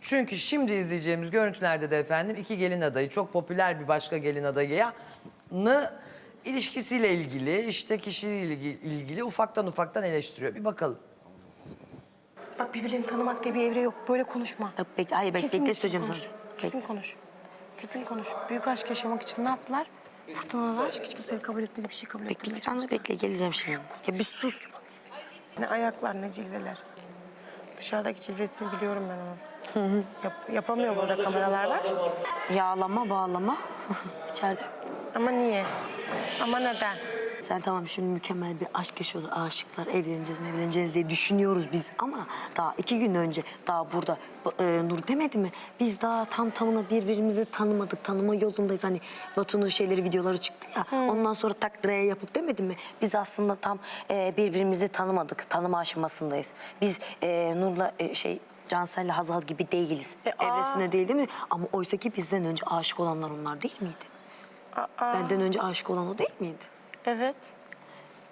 Çünkü şimdi izleyeceğimiz görüntülerde de efendim iki gelin adayı çok popüler bir başka gelin adayı ilişkisiyle ilgili işte kişiliğiyle ilgili, ilgili ufaktan ufaktan eleştiriyor. Bir bakalım. Bak birbirlerini tanımak diye bir evre yok. Böyle konuşma. Yok, bekle, hayır bekle, Kesin bekle söyleyeceğim sana. Kesin konuş. Kesin konuş. Büyük aşk yaşamak için ne yaptılar? Fırtınalı aşk hiç kimsenin kabul etmediği bir şey kabul Bekle, ettirmeye lütfen çalıştılar. bekle geleceğim şimdi. Ya bir sus. Ne ayaklar ne cilveler. Dışarıdaki cilvesini biliyorum ben onun. Yap, yapamıyor burada kameralar var. Yağlama, bağlama. İçeride. Ama niye? Ama neden? Sen tamam şimdi mükemmel bir aşk yaşıyoruz. Aşıklar evleneceğiz mi evleneceğiz diye düşünüyoruz biz. Ama daha iki gün önce daha burada e, Nur demedi mi? Biz daha tam tamına birbirimizi tanımadık. Tanıma yolundayız. Hani Batu'nun şeyleri videoları çıktı ya. Ondan sonra tak R'ye yapıp demedi mi? Biz aslında tam e, birbirimizi tanımadık. Tanıma aşamasındayız. Biz e, Nur'la e, şey Cansel'le Hazal gibi değiliz. E, aa. Evresinde değil değil mi? Ama oysa ki bizden önce aşık olanlar onlar değil miydi? Aa, Benden önce aşık olan o değil miydi? evet.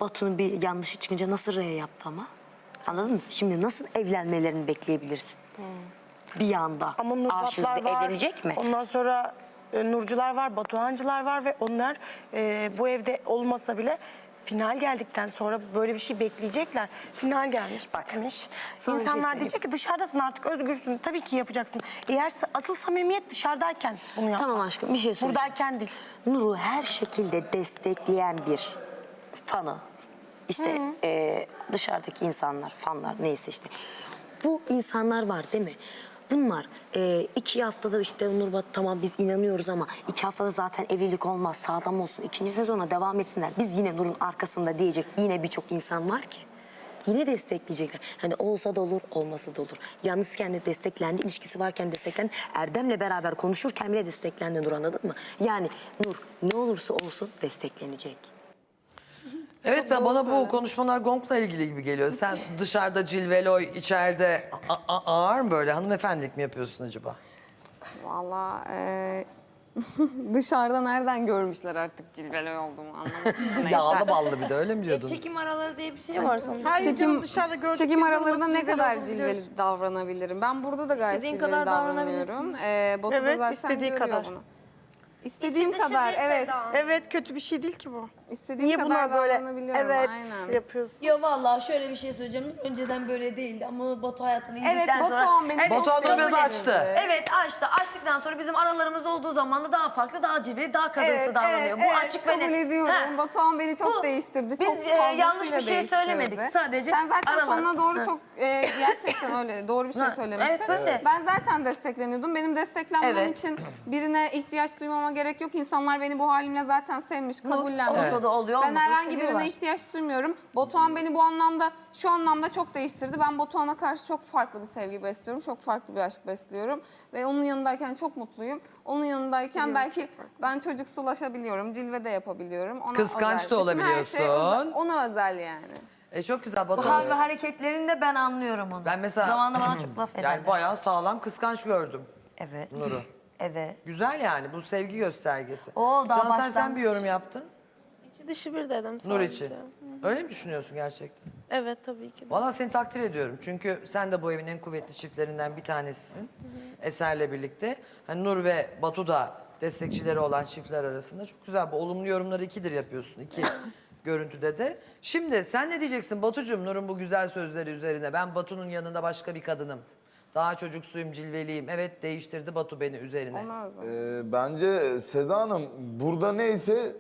Batu'nun bir yanlışı çıkınca nasıl R yaptı ama? Anladın mı? Şimdi nasıl evlenmelerini bekleyebilirsin? Bir anda Ama aşığız var. evlenecek mi? Ondan sonra e, Nurcular var, Batuhancılar var ve onlar e, bu evde olmasa bile final geldikten sonra böyle bir şey bekleyecekler. Final gelmiş, bitmiş. sana şey İnsanlar söyleyeyim. diyecek ki dışarıdasın artık özgürsün. Tabii ki yapacaksın. Eğer asıl samimiyet dışarıdayken bunu yap. Tamam aşkım bir şey söyleyeceğim. Buradayken değil. Nur'u her şekilde destekleyen bir fanı. işte e, dışarıdaki insanlar, fanlar neyse işte. Bu insanlar var değil mi? Bunlar e, iki haftada işte Nurbat tamam biz inanıyoruz ama iki haftada zaten evlilik olmaz sağlam olsun. ikinci sezona devam etsinler. Biz yine Nur'un arkasında diyecek yine birçok insan var ki. Yine destekleyecekler. Hani olsa da olur, olmasa da olur. Yalnızken de desteklendi, ilişkisi varken desteklendi. Erdem'le beraber konuşurken bile desteklendi Nur anladın mı? Yani Nur ne olursa olsun desteklenecek. Evet ben bana bu konuşmalar Gong'la ilgili gibi geliyor. Sen dışarıda cilveloy, içeride a- a- ağır mı böyle hanımefendilik mi yapıyorsun acaba? Valla e, dışarıda nereden görmüşler artık cilveli olduğumu anlamadım. Yağlı ballı bir de öyle mi diyordunuz? Çekim araları diye bir şey var sonuçta. Hayır çekim, dışarıda gördük, çekim aralarında ne kadar cilveli davranabilirim. Ben burada da gayet İstediğin cilveli kadar davranıyorum. Ee, Batu da Evet, zaten istediği görüyor kadar. bunu. İstediğim İçi dışı kadar bir evet. sevda. Evet kötü bir şey değil ki bu. İstediğim Niye kadar buna böyle davranabiliyorum. evet Aynen. yapıyorsun? Yo vallahi şöyle bir şey söyleyeceğim. Önceden böyle değildi ama Batu hayatını Evet indikten sonra... Batuhan beni çok Batuhan değiştirdi. açtı. Evet açtı. Açtıktan sonra bizim aralarımız olduğu zaman da daha farklı, daha cilveli, daha kadınsı davranıyor. Bu açık ve kabul net. ediyorum. Ha. Batuhan beni çok Bu- değiştirdi. biz, Çok e, fazlasıyla yanlış bir şey değiştirdi. söylemedik. Sadece Sen zaten aralar- sonuna doğru Ha. çok e, gerçekten öyle doğru bir şey Ha, söylemişsin. evet, öyle. Ben zaten destekleniyordum. Benim desteklenmem Evet. için birine ihtiyaç duymama gerek yok. İnsanlar beni bu halimle zaten sevmiş, kabullenmiş. Da oluyor, Ben herhangi seviyorlar. birine ihtiyaç duymuyorum. Batuhan beni bu anlamda, şu anlamda çok değiştirdi. Ben Batuhan'a karşı çok farklı bir sevgi besliyorum. Çok farklı bir aşk besliyorum. Ve onun yanındayken çok mutluyum. Onun yanındayken belki ben çocuksulaşabiliyorum, cilve de yapabiliyorum. Ona Kıskanç özel. da Bütün her şey olabiliyorsun. özel- ona özel yani. E çok güzel Bu hal ve Batuhan. hareketlerinde ben anlıyorum onu. Ben mesela- Zamanında bana çok laf ederler. Yani bayağı sağlam kıskanç gördüm Evet. Nur'u. Evet. Güzel yani bu sevgi göstergesi. Oo, daha Cansel sen başlangıç. bir yorum yaptın. İçi dışı bir dedim sadece. Nur için. Öyle mi düşünüyorsun gerçekten? Evet tabii ki de. Valla seni takdir ediyorum. Çünkü sen de bu evin en kuvvetli çiftlerinden bir tanesisin. Eser'le birlikte. Hani Nur ve Batu da destekçileri olan çiftler arasında çok güzel. Bu olumlu yorumları ikidir yapıyorsun. iki görüntüde de. Şimdi sen ne diyeceksin Batucuğum Nur'un bu güzel sözleri üzerine? Ben Batu'nun yanında başka bir kadınım. Daha çocuksuyum, cilveliyim. Evet değiştirdi Batu beni üzerine. Özel. Ee, bence Seda Hanım burada neyse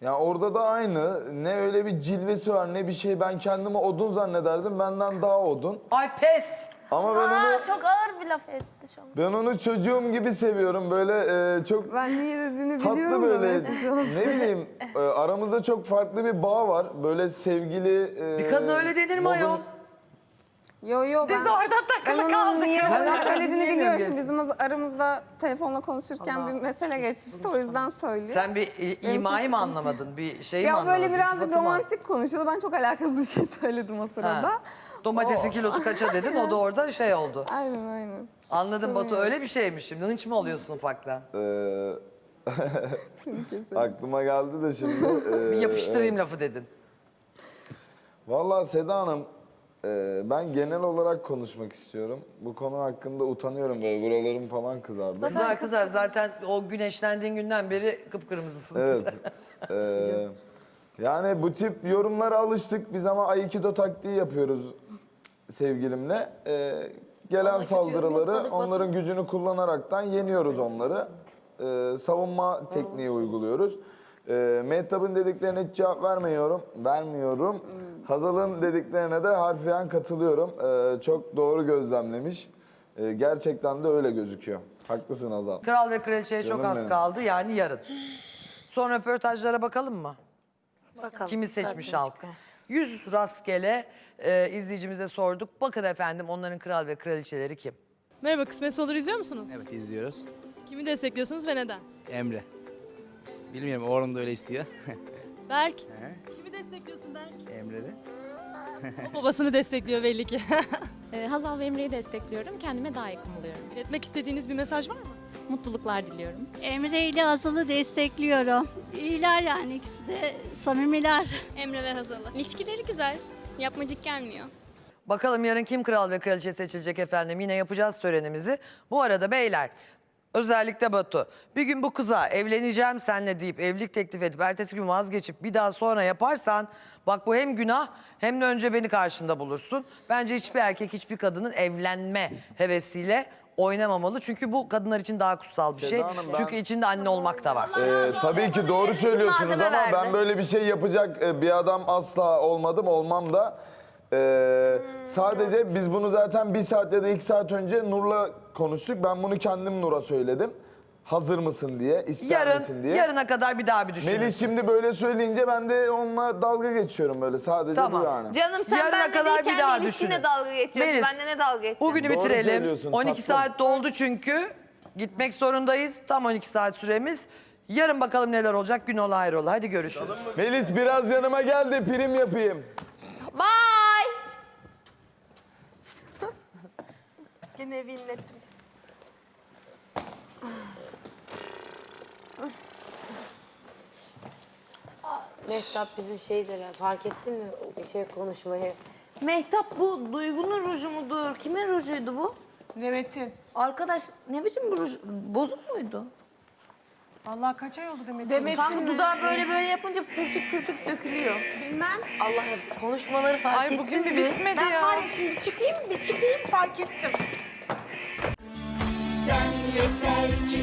ya orada da aynı. Ne öyle bir cilvesi var ne bir şey. Ben kendimi odun zannederdim. Benden daha odun. Ay pes! Ama ben onu çok ağır bir laf etti şu an. ben onu çocuğum gibi seviyorum. Böyle e, çok Ben niye dediğini tatlı biliyorum böyle. da. ne bileyim e, aramızda çok farklı bir bağ var. Böyle sevgili e, Bir kadın öyle denir mi modern- ayol? Yo yo ben, orada ben takılı onun kaldık. niye Ben öyle söylediğini biliyorum. gerisi. Bizim aramızda telefonla konuşurken bir mesele geçmişti. O yüzden söylüyor. Sen bir i- imayı mı anlamadın? Bir şey mi ya anlamadın? böyle birazcık İltifatı mı romantik konuşuyordu. Ben çok alakasız bir şey söyledim o sırada. Ha. Domatesin kilosu kaça dedin o da orada şey oldu. Aynen aynen. Anladım Batu öyle bir şey mi şimdi? Hınç mı oluyorsun ufaktan? Ee, aklıma geldi de şimdi. Bir e, yapıştırayım lafı dedin. Vallahi Seda Hanım, e, Ee, ben genel olarak konuşmak istiyorum. Bu konu hakkında utanıyorum böyle buralarım falan kızardı. Kızar kızar zaten o güneşlendiğin günden beri kıpkırmızısın. Evet. Ee, yani bu tip yorumlara alıştık. Biz ama Aikido taktiği yapıyoruz sevgilimle. Ee, gelen saldırıları onların gücünü kullanaraktan yeniyoruz onları. Ee, savunma tekniği uyguluyoruz. Ee, Mehtap'ın dediklerine hiç cevap vermiyorum. Vermiyorum. Hazal'ın dediklerine de harfiyen katılıyorum. Ee, çok doğru gözlemlemiş. Ee, gerçekten de öyle gözüküyor. Haklısın Hazal. Kral ve kraliçeye çok az benim. kaldı yani yarın. Son röportajlara bakalım mı? Bakalım. Kimi seçmiş halk? çıkıyor. 100 rastgele e, izleyicimize sorduk. Bakın efendim onların kral ve kraliçeleri kim? Merhaba, Kısmetse Olur izliyor musunuz? Evet izliyoruz. Kimi destekliyorsunuz ve neden? Emre. Bilmiyorum Orhun da öyle istiyor. Berk. Kimi destekliyorsun Berk? Emre de. O babasını destekliyor belli ki. Ee, Hazal ve Emre'yi destekliyorum. Kendime daha yakın buluyorum. İletmek istediğiniz bir mesaj var mı? Mutluluklar diliyorum. Emre ile Azal'ı destekliyorum. İyiler yani ikisi de samimiler. Emre ve Hazal'ı. İlişkileri güzel. Yapmacık gelmiyor. Bakalım yarın kim kral ve kraliçe seçilecek efendim. Yine yapacağız törenimizi. Bu arada beyler özellikle Batu bir gün bu kıza evleneceğim seninle deyip evlilik teklif edip ertesi gün vazgeçip bir daha sonra yaparsan bak bu hem günah hem de önce beni karşında bulursun. Bence hiçbir erkek hiçbir kadının evlenme hevesiyle oynamamalı. Çünkü bu kadınlar için daha kutsal bir şey. Seda Hanım, ben- Çünkü içinde anne olmak da var. Ee, tabii ki doğru söylüyorsunuz ama ben böyle bir şey yapacak e, bir adam asla olmadım, olmam da. Ee, sadece biz bunu zaten bir saat ya da iki saat önce Nur'la konuştuk. Ben bunu kendim Nur'a söyledim. Hazır mısın diye, ister misin Yarın, diye. yarına kadar bir daha bir düşünürsünüz. Melis şimdi böyle söyleyince ben de onunla dalga geçiyorum böyle sadece Tamam. bu yani. Canım sen Yarına benle kadar bir daha düşünün. dalga geçiyorsun. Melis, Benle ne dalga geçeceksin? Bugünü Doğru bitirelim. söylüyorsun, 12 tatlım. saat doldu çünkü. Gitmek zorundayız. Tam 12 saat süremiz. Yarın bakalım neler olacak. Gün ola hayrola. Hadi görüşürüz. Melis biraz yanıma gel de prim yapayım. Yine evi inlettim. Mehtap bizim şeylere fark ettin mi bir şey konuşmayı? Mehtap bu Duygu'nun ruju mudur? Kimin rujuydu bu? Demet'in. Arkadaş ne biçim bir ruj? Bozuk muydu? Vallahi kaç ay oldu Demet'in? Demet Sanki dudağı böyle böyle yapınca pürtük pürtük dökülüyor. Bilmem. Allah konuşmaları fark Ay ettin bugün mi? bir bitmedi ya. Ben var ya şimdi çıkayım bir çıkayım fark ettim. Sen yeter ki